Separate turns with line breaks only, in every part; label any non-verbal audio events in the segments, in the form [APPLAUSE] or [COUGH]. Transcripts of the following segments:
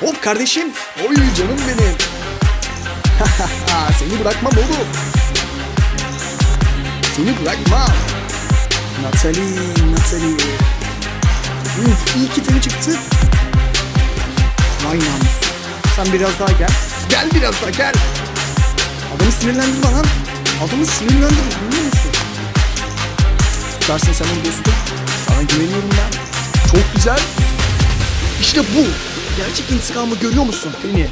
Hop kardeşim. Oy canım benim. [LAUGHS] Seni bırakmam oğlum. Seni bırakmam. Natalie, Natalie. Uf, iyi ki teni çıktı. Vay namussuz. Sen biraz daha gel. Gel biraz daha gel. Adamı sinirlendirme lan. Adamı sinirlendirme biliyor musun? Tutarsın sen onu dostum. Sana güveniyorum ben. Çok güzel. İşte bu. Gerçek intikamı görüyor musun Feni?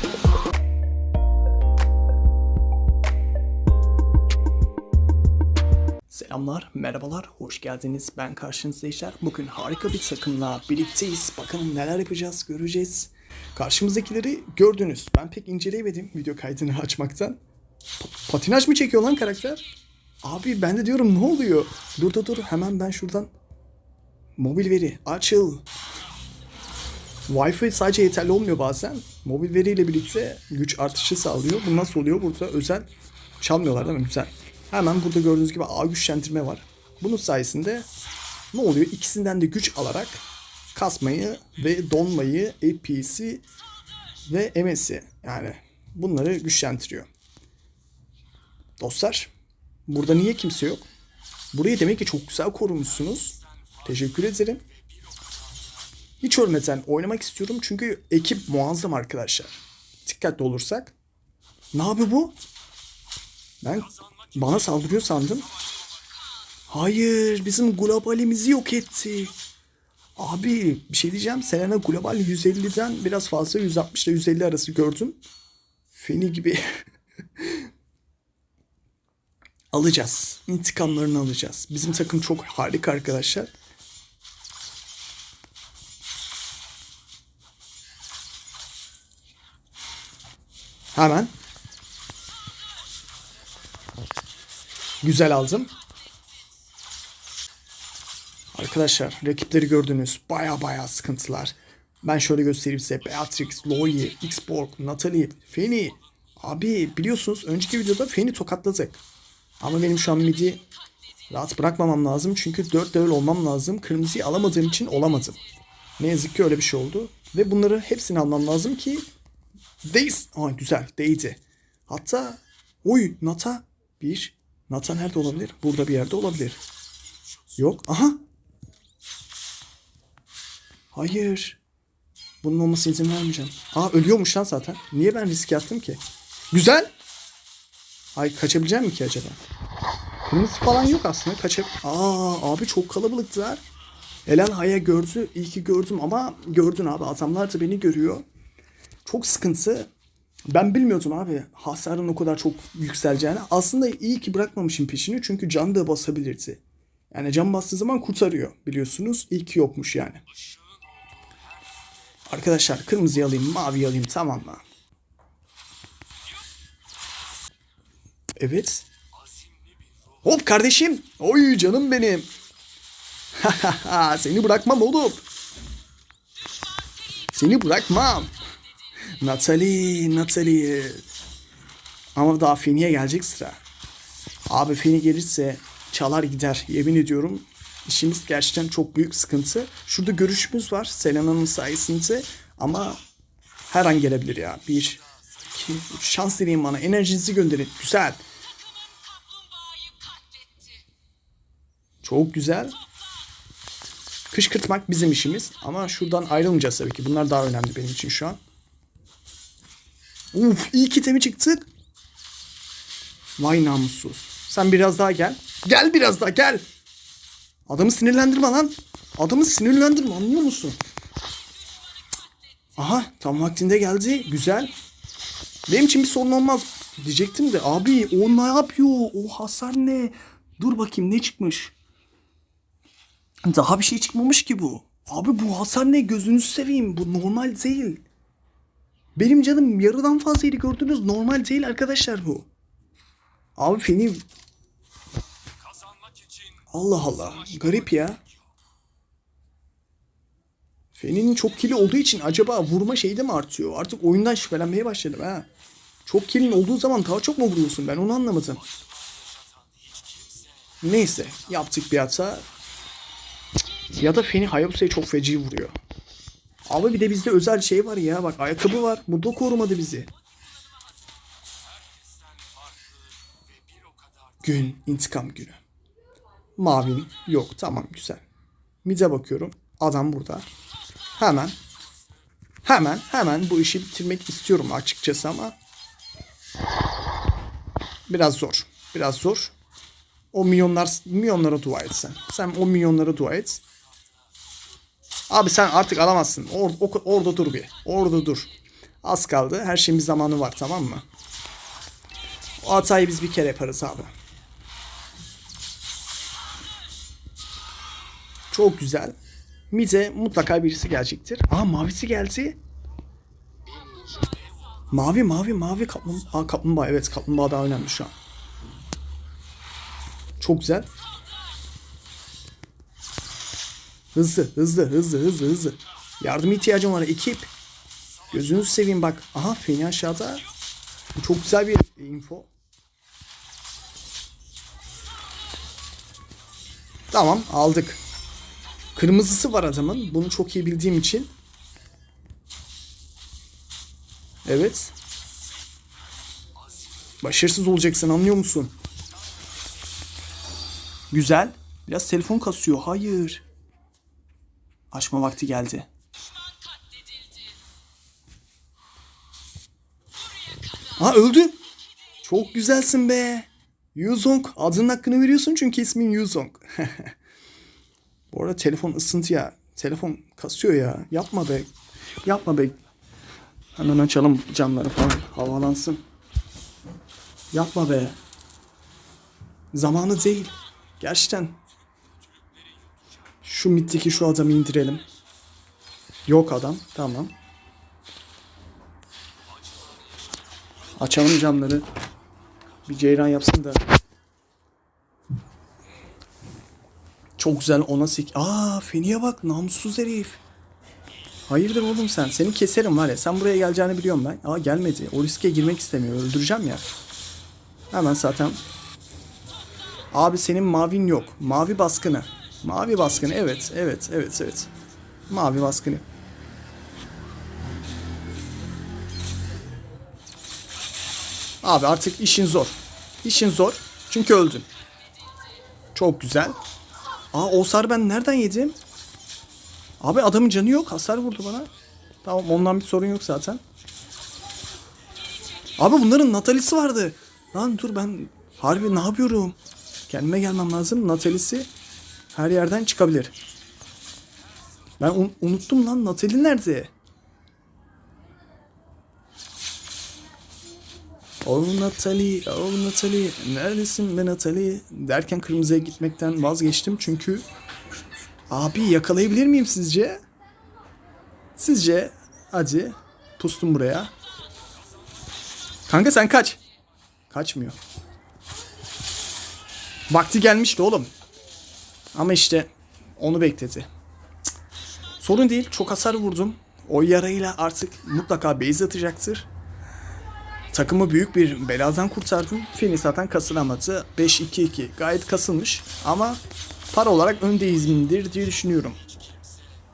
Selamlar, merhabalar, hoş geldiniz. Ben karşınızda İşler. Bugün harika bir takımla birlikteyiz. Bakalım neler yapacağız, göreceğiz. Karşımızdakileri gördünüz. Ben pek inceleyemedim video kaydını [LAUGHS] açmaktan. Pa- patinaj mı çekiyor lan karakter? Abi ben de diyorum ne oluyor? Dur dur dur hemen ben şuradan mobil veri açıl. Wi-Fi sadece yeterli olmuyor bazen. Mobil veriyle birlikte güç artışı sağlıyor. Bu nasıl oluyor? Burada özel çalmıyorlar değil mi? Güzel. Hemen burada gördüğünüz gibi A güçlendirme var. Bunun sayesinde ne oluyor? İkisinden de güç alarak kasmayı ve donmayı, AP'si ve MS'i yani bunları güçlendiriyor. Dostlar burada niye kimse yok? Burayı demek ki çok güzel korumuşsunuz. Teşekkür ederim. Hiç ölmeden oynamak istiyorum çünkü ekip muazzam arkadaşlar. Dikkatli olursak. Ne yapıyor bu? Ben bana saldırıyor sandım. Hayır bizim globalimizi yok etti. Abi bir şey diyeceğim. Selena global 150'den biraz fazla 160 ile 150 arası gördüm. Feni gibi. [LAUGHS] alacağız. İntikamlarını alacağız. Bizim takım çok harika arkadaşlar. Hemen. Güzel aldım. Arkadaşlar rakipleri gördünüz. Baya baya sıkıntılar. Ben şöyle göstereyim size. Beatrix, Loie, Xborg, Natalie, Feni. Abi biliyorsunuz önceki videoda Feni tokatladık. Ama benim şu an midi rahat bırakmamam lazım. Çünkü 4 level olmam lazım. Kırmızıyı alamadığım için olamadım. Ne yazık ki öyle bir şey oldu. Ve bunları hepsini almam lazım ki Değiz. Aa güzel. Değdi. Hatta oy Nata bir. Nata nerede olabilir? Burada bir yerde olabilir. Yok. Aha. Hayır. Bunun olmasına izin vermeyeceğim. Aa ölüyormuş lan zaten. Niye ben risk attım ki? Güzel. Ay kaçabilecek mi ki acaba? Kırmızı falan yok aslında. Kaçab... Aa abi çok kalabalıktılar. Elen Haya gördü. İyi ki gördüm ama gördün abi. Adamlar da beni görüyor. Çok sıkıntı. Ben bilmiyordum abi hasarın o kadar çok yükseleceğini. Aslında iyi ki bırakmamışım peşini çünkü can da basabilirdi. Yani can bastığı zaman kurtarıyor biliyorsunuz. İyi ki yokmuş yani. Arkadaşlar kırmızıyı alayım, mavi alayım tamam mı? Evet. Hop kardeşim. Oy canım benim. [LAUGHS] Seni bırakmam oğlum. Seni bırakmam. Natalie, Natalie. Ama daha Feni'ye gelecek sıra. Abi Feni gelirse çalar gider. Yemin ediyorum işimiz gerçekten çok büyük sıkıntı. Şurada görüşümüz var Selena'nın sayesinde ama her an gelebilir ya. Bir, iki, üç. Şans dileyin bana. Enerjinizi gönderin. Güzel. Çok güzel. Kışkırtmak bizim işimiz. Ama şuradan ayrılmayacağız tabii ki. Bunlar daha önemli benim için şu an. Uf iyi ki temi çıktık. Vay namussuz. Sen biraz daha gel. Gel biraz daha gel. Adamı sinirlendirme lan. Adamı sinirlendirme anlıyor musun? Aha tam vaktinde geldi. Güzel. Benim için bir sorun olmaz diyecektim de abi o ne yapıyor? O hasar ne? Dur bakayım ne çıkmış? Daha bir şey çıkmamış ki bu. Abi bu hasar ne? Gözünüzü seveyim. Bu normal değil. Benim canım yarıdan fazlaydı gördünüz. Normal değil arkadaşlar bu. Abi Feni... Allah Allah. Garip ya. Feni'nin çok kili olduğu için acaba vurma şeyi de mi artıyor? Artık oyundan şüphelenmeye başladım ha. Çok kilin olduğu zaman daha çok mu vuruyorsun? Ben onu anlamadım. Neyse. Yaptık bir hata. Ya da Feni Hayabusa'yı çok feci vuruyor. Abi bir de bizde özel şey var ya. Bak ayakkabı var. Mudo korumadı bizi. Gün. intikam günü. Mavin yok. Tamam güzel. Mid'e bakıyorum. Adam burada. Hemen. Hemen hemen bu işi bitirmek istiyorum açıkçası ama biraz zor. Biraz zor. O milyonlar milyonlara dua et sen. Sen o milyonlara dua et. Abi sen artık alamazsın. Or, o- orada dur bir. Orada dur. Az kaldı. Her şeyin bir zamanı var tamam mı? O hatayı biz bir kere yaparız abi. Çok güzel. Mid'e mutlaka birisi gelecektir. Aa mavisi geldi. Mavi mavi mavi kaplumbağa. Aa, kaplumbağa evet kaplumbağa daha önemli şu an. Çok güzel. Hızlı hızlı hızlı hızlı hızlı. Yardım ihtiyacım var ekip. Gözünüzü seveyim bak. Aha Feni aşağıda. Bu çok güzel bir info. Tamam aldık. Kırmızısı var adamın. Bunu çok iyi bildiğim için. Evet. Başarısız olacaksın anlıyor musun? Güzel. Biraz telefon kasıyor. Hayır. Açma vakti geldi. Ha öldü. Çok güzelsin be. Yuzong. Adının hakkını veriyorsun çünkü ismin Yuzong. [LAUGHS] Bu arada telefon ısıntı ya. Telefon kasıyor ya. Yapma be. Yapma be. Hemen açalım camları falan. Havalansın. Yapma be. Zamanı değil. Gerçekten. Şu mitteki şu adamı indirelim. Yok adam. Tamam. Açalım camları. Bir ceyran yapsın da. Çok güzel ona sik. Aa Feni'ye bak namussuz herif. Hayırdır oğlum sen? Seni keserim var ya. Sen buraya geleceğini biliyorum ben. Aa gelmedi. O riske girmek istemiyor. Öldüreceğim ya. Hemen zaten. Abi senin mavin yok. Mavi baskını. Mavi baskını. Evet, evet, evet, evet. Mavi baskını. Abi artık işin zor. İşin zor. Çünkü öldün. Çok güzel. Aa o hasarı ben nereden yedim? Abi adamın canı yok. Hasar vurdu bana. Tamam ondan bir sorun yok zaten. Abi bunların Natalisi vardı. Lan dur ben harbi ne yapıyorum? Kendime gelmem lazım. Natalisi her yerden çıkabilir. Ben un- unuttum lan Natali nerede? Oh Natali, oh Natali, neredesin be Natali? Derken kırmızıya gitmekten vazgeçtim çünkü Abi yakalayabilir miyim sizce? Sizce? Hadi. Pustum buraya. Kanka sen kaç. Kaçmıyor. Vakti gelmişti oğlum. Ama işte onu bekledi. Sorun değil. Çok hasar vurdum. O yarayla artık mutlaka base atacaktır. Takımı büyük bir beladan kurtardım. Fini zaten kasılamadı. 5-2-2 gayet kasılmış ama para olarak öndeyizmindir diye düşünüyorum.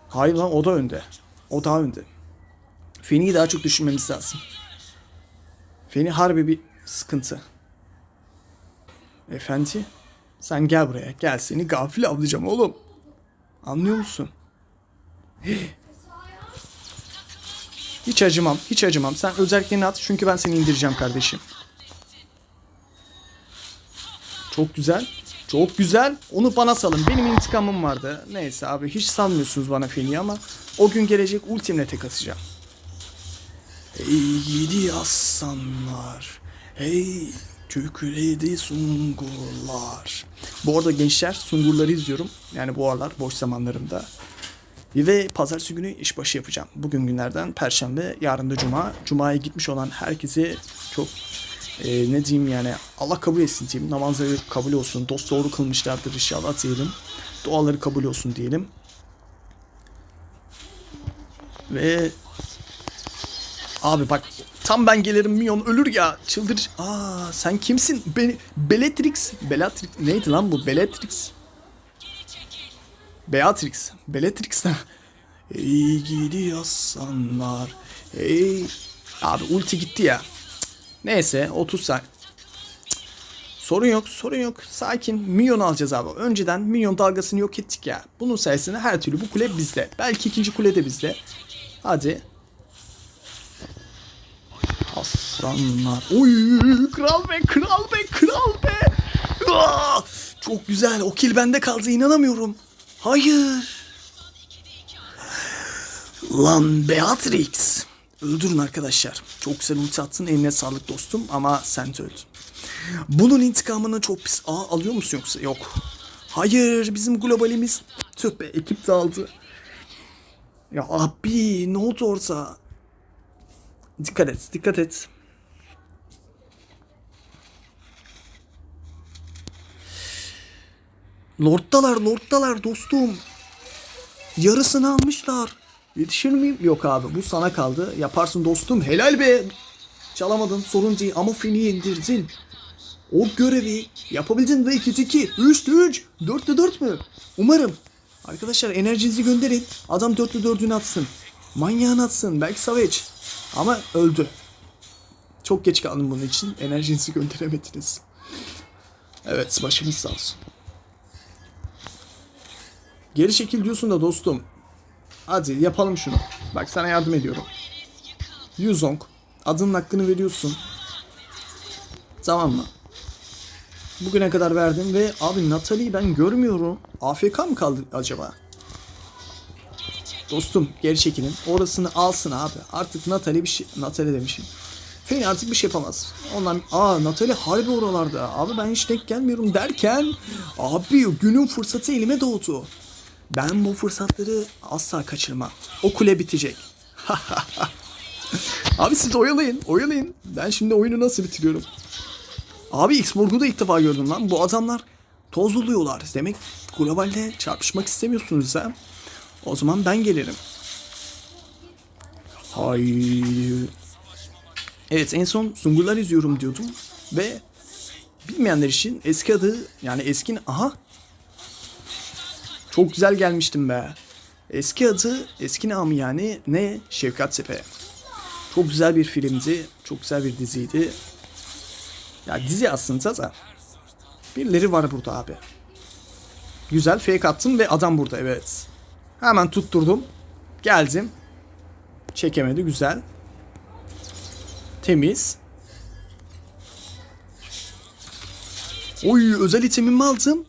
Hayır lan o da önde. O daha önde. Feni'yi daha çok düşünmemiz lazım. Feni harbi bir sıkıntı. Efendi sen gel buraya. Gel seni gafil avlayacağım oğlum. Anlıyor musun? Hiç acımam. Hiç acımam. Sen özelliklerini at çünkü ben seni indireceğim kardeşim. Çok güzel. Çok güzel. Onu bana salın. Benim intikamım vardı. Neyse abi hiç sanmıyorsunuz bana Feni ama o gün gelecek ultimle tek atacağım. Ey yedi aslanlar. Hey kükredi sungurlar. Bu arada gençler sungurları izliyorum. Yani bu aralar boş zamanlarımda. Ve pazartesi günü işbaşı yapacağım. Bugün günlerden perşembe, yarın da cuma. Cuma'ya gitmiş olan herkese çok e, ne diyeyim yani Allah kabul etsin diyeyim. Namazları kabul olsun. Dost doğru kılmışlardır inşallah diyelim. Duaları kabul olsun diyelim. Ve Abi bak tam ben gelirim Mion ölür ya çıldır. Aa sen kimsin? Be Bellatrix. Bellatrix neydi lan bu? Bellatrix. Beatrix. Bellatrix ne? Ey gidi aslanlar. Ey. Abi ulti gitti ya. Neyse 30 saniye. Sorun yok, sorun yok. Sakin. Minyon alacağız abi. Önceden minyon dalgasını yok ettik ya. Bunun sayesinde her türlü bu kule bizde. Belki ikinci kule de bizde. Hadi. Aslanlar. Oy kral be kral be kral be. Aa, çok güzel. O kill bende kaldı. inanamıyorum. Hayır. Lan Beatrix. Öldürün arkadaşlar. Çok güzel ulti attın. Eline sağlık dostum ama sen öldün. Bunun intikamını çok pis... Aa alıyor musun yoksa? Yok. Hayır bizim globalimiz... Tüh ekip dağıldı. Ya abi ne oldu orada? Dikkat et dikkat et. Lord'dalar lord'dalar dostum. Yarısını almışlar. Yetişir miyim? Yok abi bu sana kaldı. Yaparsın dostum. Helal be. Çalamadın sorun değil ama Fini'yi indirdin. O görevi yapabildin ve 2 2 3 3 4 4 mü? Umarım. Arkadaşlar enerjinizi gönderin. Adam 4 4'ünü atsın. Manyağını atsın. Belki Savage. Ama öldü. Çok geç kaldım bunun için. Enerjinizi gönderemediniz. Evet başımız sağ olsun. Geri çekil diyorsun da dostum. Hadi yapalım şunu. Bak sana yardım ediyorum. Yuzong. Adının hakkını veriyorsun. Tamam mı? Bugüne kadar verdim ve abi Natalie'yi ben görmüyorum. AFK mı kaldı acaba? Dostum geri çekilin. Orasını alsın abi. Artık Natalie bir şey... Natalie demişim. Feni artık bir şey yapamaz. Ondan... Aa Natalie harbi oralarda. Abi ben hiç denk gelmiyorum derken... Abi günün fırsatı elime doğdu. Ben bu fırsatları asla kaçırmam. O kule bitecek. [LAUGHS] Abi siz oyalayın. Oyalayın. Ben şimdi oyunu nasıl bitiriyorum? Abi X-Morg'u da ilk defa gördüm lan. Bu adamlar toz oluyorlar. Demek globalde çarpışmak istemiyorsunuz ha. O zaman ben gelirim. Hayır. Evet en son Sungurlar izliyorum diyordum. Ve bilmeyenler için eski adı yani eski aha çok güzel gelmiştim be. Eski adı eski namı yani ne Şevkat Tepe. Çok güzel bir filmdi. Çok güzel bir diziydi. Ya dizi aslında da birileri var burada abi. Güzel fake attım ve adam burada evet. Hemen tutturdum. Geldim. Çekemedi güzel. Temiz. Oy özel itemimi aldım.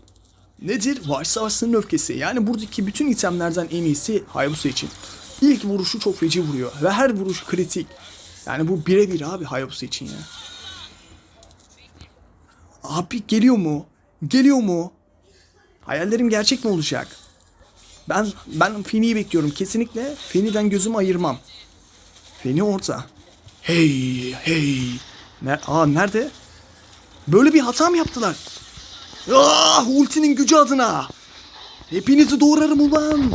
Nedir? Vahşi Savaşçıların öfkesi. Yani buradaki bütün itemlerden en iyisi Hayabusa için. İlk vuruşu çok feci vuruyor. Ve her vuruş kritik. Yani bu birebir abi Hayabusa için ya. Abi geliyor mu? Geliyor mu? Hayallerim gerçek mi olacak? Ben ben Feni'yi bekliyorum. Kesinlikle Feni'den gözümü ayırmam. Feni orta. Hey hey. Ner Aa nerede? Böyle bir hata mı yaptılar? Ah ultinin gücü adına. Hepinizi doğrarım ulan.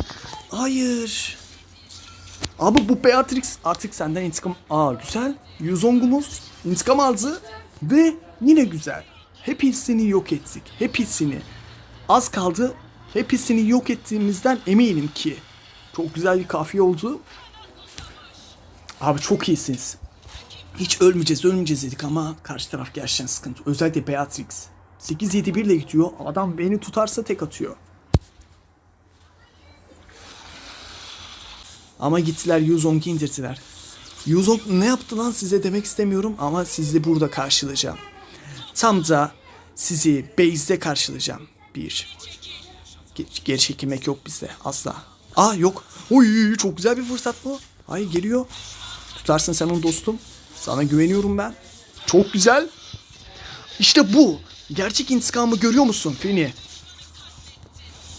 Hayır. Abi bu Beatrix artık senden intikam... Aa güzel. Yuzong'umuz intikam aldı. Ve yine güzel. Hepsini yok ettik. Hepsini. Az kaldı. Hepsini yok ettiğimizden eminim ki. Çok güzel bir kafiye oldu. Abi çok iyisiniz. Hiç ölmeyeceğiz ölmeyeceğiz dedik ama karşı taraf gerçekten sıkıntı. Özellikle Beatrix. 8-7-1 ile gidiyor. Adam beni tutarsa tek atıyor. Ama gittiler Yuzong'u indirdiler. Yuzong ne yaptı lan size demek istemiyorum ama sizi burada karşılayacağım. Tam da sizi base'de karşılayacağım. Bir. Ge- geri çekilmek yok bizde asla. Aa yok. Oy çok güzel bir fırsat bu. Ay geliyor. Tutarsın sen onu dostum. Sana güveniyorum ben. Çok güzel. İşte bu. Gerçek intikamı görüyor musun Fini?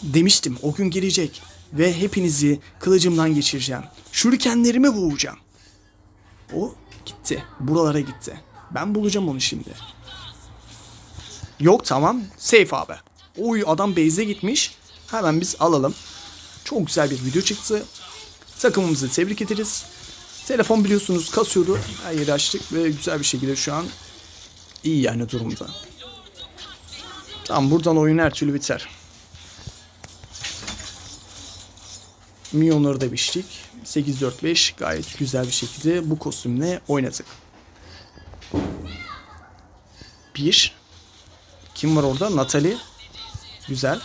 Demiştim o gün gelecek. Ve hepinizi kılıcımdan geçireceğim. Şurikenlerimi boğacağım. O gitti. Buralara gitti. Ben bulacağım onu şimdi. Yok tamam. Safe abi. Oy adam base'e gitmiş. Hemen biz alalım. Çok güzel bir video çıktı. Takımımızı tebrik ederiz. Telefon biliyorsunuz kasıyordu. Her yeri açtık ve güzel bir şekilde şu an iyi yani durumda. Tamam buradan oyun her türlü biter. Milyonları da biçtik. 8-4-5 gayet güzel bir şekilde bu kostümle oynadık. Bir. Kim var orada? Natalie. Güzel.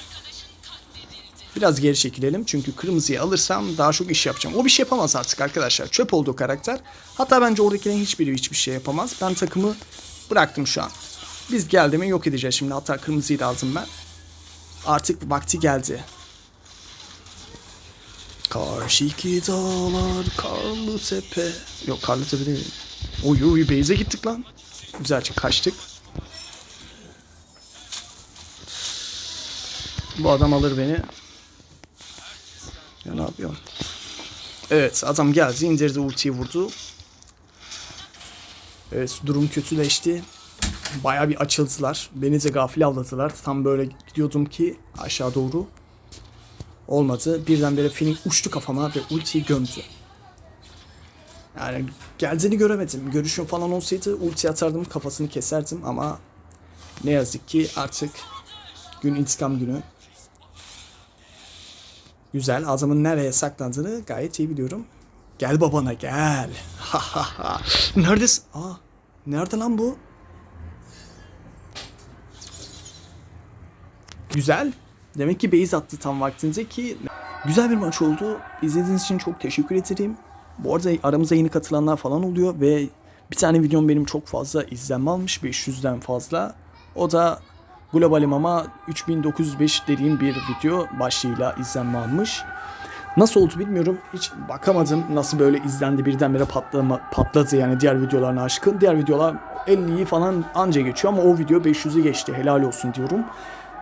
Biraz geri çekilelim çünkü kırmızıyı alırsam daha çok iş yapacağım. O bir şey yapamaz artık arkadaşlar. Çöp olduğu karakter. Hatta bence oradakilerin hiçbiri hiçbir şey yapamaz. Ben takımı bıraktım şu an. Biz geldi mi yok edeceğiz şimdi. Hatta kırmızıyı da aldım ben. Artık vakti geldi. Karşıki dağlar, karlı tepe. Yok karlı tepe değil. Oy oy Beyze gittik lan. Güzelce kaçtık. Bu adam alır beni. Ya ne yapıyor? Evet adam geldi indirdi ultiyi vurdu. Evet durum kötüleşti. Baya bir açıldılar. Beni de gafil avladılar. Tam böyle gidiyordum ki aşağı doğru. Olmadı. Birdenbire Fenix uçtu kafama ve ultiyi gömdü. Yani geldiğini göremedim. Görüşüm falan olsaydı ulti atardım kafasını keserdim ama ne yazık ki artık gün intikam günü. Güzel. Adamın nereye saklandığını gayet iyi biliyorum. Gel babana gel. Ha ha. Neredesin? Aa, nerede lan bu? Güzel. Demek ki base attı tam vaktinde ki güzel bir maç oldu. İzlediğiniz için çok teşekkür ederim. Bu arada aramıza yeni katılanlar falan oluyor ve bir tane videom benim çok fazla izlenme almış. 500'den fazla. O da globalim ama 3905 dediğim bir video başlığıyla izlenme almış. Nasıl oldu bilmiyorum. Hiç bakamadım nasıl böyle izlendi birdenbire patlama, patladı yani diğer videolarına aşkın. Diğer videolar 50'yi falan anca geçiyor ama o video 500'ü geçti. Helal olsun diyorum.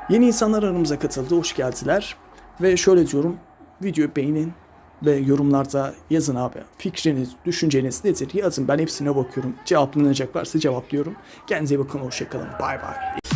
Yeni insanlar aramıza katıldı. Hoş geldiler. Ve şöyle diyorum. Videoyu beğenin ve yorumlarda yazın abi. Fikriniz, düşünceniz nedir yazın. Ben hepsine bakıyorum. Cevaplanacak varsa cevaplıyorum. Kendinize bakın. Hoşçakalın. Bay bay.